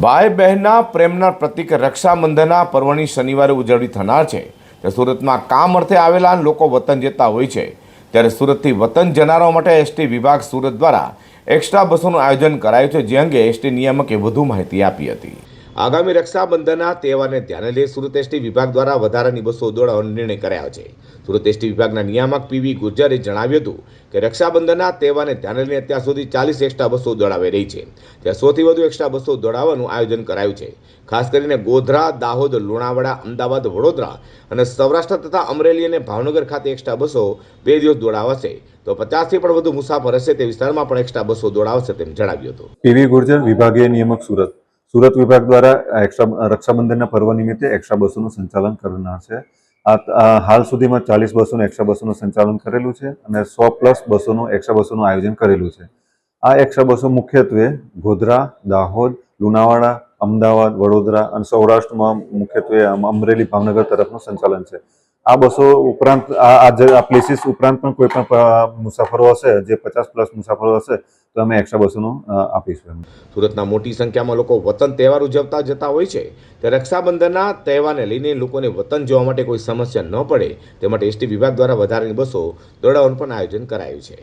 ભાઈ બહેનના પ્રેમના પ્રતિક રક્ષાબંધનના પર્વની શનિવારે ઉજવણી થનાર છે. ત્યારે સુરતમાં કામ અર્થે આવેલા લોકો વતન જતા હોય છે. ત્યારે સુરતથી વતન જનારાઓ માટે એસટી વિભાગ સુરત દ્વારા એક્સ્ટ્રા બસોનું આયોજન કરાયું છે. જે અંગે એસટી નિયામકે વધુ માહિતી આપી હતી. આગામી રક્ષાબંધનના તહેવારને ધ્યાને લઈ સુરત એસટી વિભાગ દ્વારા વધારાની બસો દોડાવવાનો નિર્ણય કરાયો છે. સુરત એસટી વિભાગના નિયામક પીવી ગુર્જરે જણાવ્યું હતું કે રક્ષાબંધનના તહેવારને ધ્યાને લઈને અત્યાર સુધી ચાલીસ એક્સ્ટ્રા બસો દોડાવાઈ રહી છે. ત્યાં સૌથી વધુ એક્સ્ટ્રા બસો દોડાવવાનું આયોજન કરાયું છે. ખાસ કરીને ગોધરા, દાહોદ, લુણાવાડા, અમદાવાદ, વડોદરા અને સૌરાષ્ટ્ર તથા અમરેલી અને ભાવનગર ખાતે એક્સ્ટ્રા બસો બે દિવસ દોડાવાશે. તો પચાસથી પણ વધુ મુસાફર હશે તે વિસ્તારમાં પણ એક્સ્ટ્રા બસો દોડાવશે તેમ જણાવ્યું હતું. પીવી ગુર્જર, વિભાગીય નિયામક સુરત. સુરત વિભાગ દ્વારા એક્સ્ટ્રા રક્ષાબંધનના પર્વ નિમિત્તે એક્સ્ટ્રા બસોનું સંચાલન કરનાર છે. આ હાલ સુધીમાં ચાલીસ બસોનું એક્સ્ટ્રા બસોનું સંચાલન કરેલું છે અને સો પ્લસ બસોનું એક્સ્ટ્રા બસોનું આયોજન કરેલું છે. આ એક્સ્ટ્રા બસો મુખ્યત્વે ગોધરા, દાહોદ, લુણાવાડા, અમદાવાદ, વડોદરા અને સૌરાષ્ટ્રમાં મુખ્યત્વે અમ- અમરેલી, ભાવનગર તરફનું સંચાલન છે. આ બસો ઉપરાંત, આ પ્લેસીસ ઉપરાંત પણ કોઈ પણ મુસાફરો હશે, જે પચાસ પ્લસ મુસાફરો હશે, તો અમે એક્સ્ટ્રા બસોનું આપીશું સુરતના મોટી સંખ્યામાં લોકો વતન તહેવાર ઉજવતા જતા હોય છે. ત્યારે રક્ષાબંધનના તહેવારને લઈને લોકોને વતન જોવા માટે કોઈ સમસ્યા ન પડે. તે માટે એસટી વિભાગ દ્વારા વધારાની બસો દોડાવવાનું પણ આયોજન કરાયું છે.